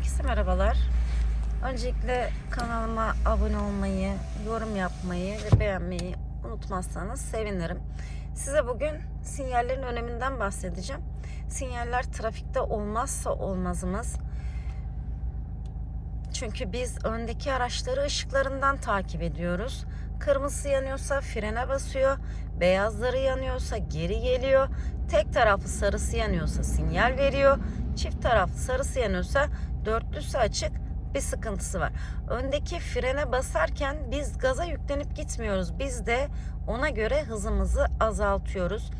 Herkese merhabalar. Öncelikle kanalıma abone olmayı, yorum yapmayı ve beğenmeyi unutmazsanız sevinirim. Size bugün sinyallerin öneminden bahsedeceğim. Sinyaller trafikte olmazsa olmazımız. Çünkü biz öndeki araçları ışıklarından takip ediyoruz. Kırmızısı yanıyorsa frene basıyor, beyazları yanıyorsa geri geliyor, tek taraflı sarısı yanıyorsa sinyal veriyor, çift taraflı sarısı yanıyorsa dörtlüsü açık bir sıkıntısı var. Öndeki frene basarken biz gaza yüklenip gitmiyoruz. Biz de ona göre hızımızı azaltıyoruz.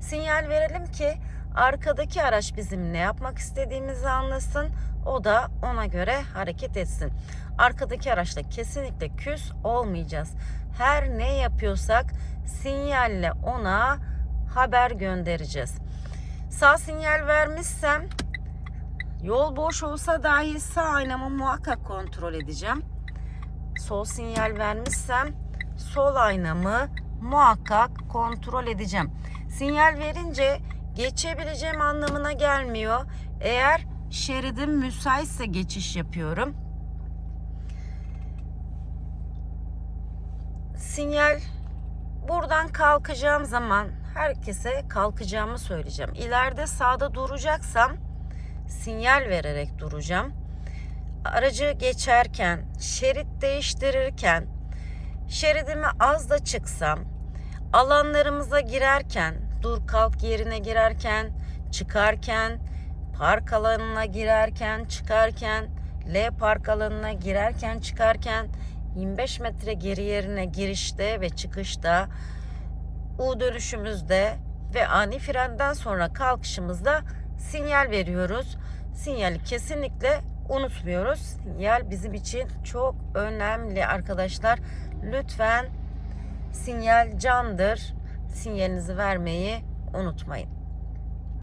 Sinyal verelim ki arkadaki araç bizim ne yapmak istediğimizi anlasın. O da ona göre hareket etsin. Arkadaki araçla kesinlikle küs olmayacağız. Her ne yapıyorsak sinyalle ona haber göndereceğiz. Sağ sinyal vermişsem yol boş olsa dahi sağ aynamı muhakkak kontrol edeceğim. Sol sinyal vermişsem sol aynamı muhakkak kontrol edeceğim. Sinyal verince geçebileceğim anlamına gelmiyor. Eğer şeridim müsaitse geçiş yapıyorum. Sinyal buradan kalkacağım zaman herkese kalkacağımı söyleyeceğim. İleride sağda duracaksam sinyal vererek duracağım. Aracı geçerken, şerit değiştirirken, şeridimi az da çıksam, alanlarımıza girerken, dur kalk yerine girerken, çıkarken, park alanına girerken, çıkarken, L park alanına girerken, çıkarken, 25 metre geri yerine girişte ve çıkışta, U dönüşümüzde ve ani frenden sonra kalkışımızda sinyal veriyoruz. Sinyali kesinlikle unutmuyoruz. Sinyal bizim için çok önemli arkadaşlar. Lütfen sinyal candır. Sinyalinizi vermeyi unutmayın.